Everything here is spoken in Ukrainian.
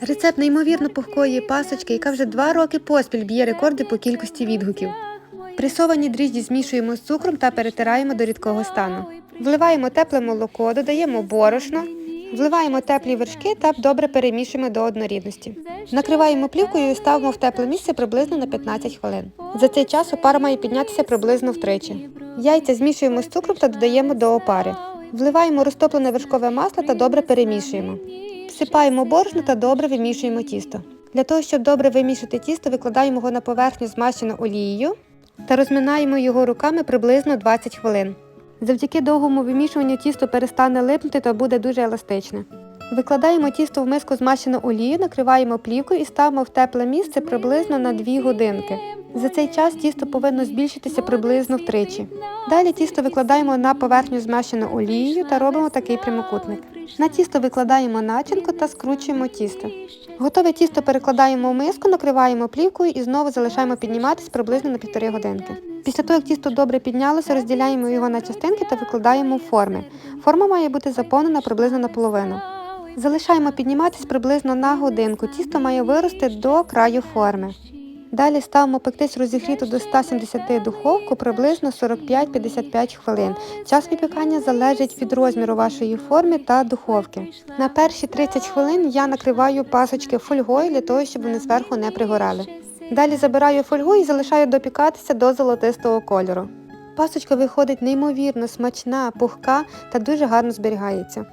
Рецепт неймовірно пухкої пасочки, яка вже два роки поспіль б'є рекорди по кількості відгуків. Пресовані дріжджі змішуємо з цукром та перетираємо до рідкого стану. Вливаємо тепле молоко, додаємо борошно, вливаємо теплі вершки та добре перемішуємо до однорідності. Накриваємо плівкою і ставимо в тепле місце приблизно на 15 хвилин. За цей час опара має піднятися приблизно втричі. Яйця змішуємо з цукром та додаємо до опари. Вливаємо розтоплене вершкове масло та добре перемішуємо. Всипаємо борошно та добре вимішуємо тісто. Для того, щоб добре вимішати тісто, викладаємо його на поверхню змащену олією та розминаємо його руками приблизно 20 хвилин. Завдяки довгому вимішуванню тісто перестане липнути та буде дуже еластичне. Викладаємо тісто в миску змащену олією, накриваємо плівкою і ставимо в тепле місце приблизно на 2 годинки. За цей час тісто повинно збільшитися приблизно втричі. Далі тісто викладаємо на поверхню змащену олією та робимо такий прямокутник. На тісто викладаємо начинку та скручуємо тісто. Готове тісто перекладаємо в миску, накриваємо плівкою і знову залишаємо підніматись приблизно на півтори годинки. Після того, як тісто добре піднялося, розділяємо його на частинки та викладаємо в форми. Форма має бути заповнена приблизно наполовину. Залишаємо підніматись приблизно на годинку. Тісто має вирости до краю форми. Далі ставимо пектись розігріту до 170 духовку приблизно 45-55 хвилин. Час випікання залежить від розміру вашої форми та духовки. На перші 30 хвилин я накриваю пасочки фольгою для того, щоб вони зверху не пригорали. Далі забираю фольгу і залишаю допікатися до золотистого кольору. Пасочка виходить неймовірно смачна, пухка та дуже гарно зберігається.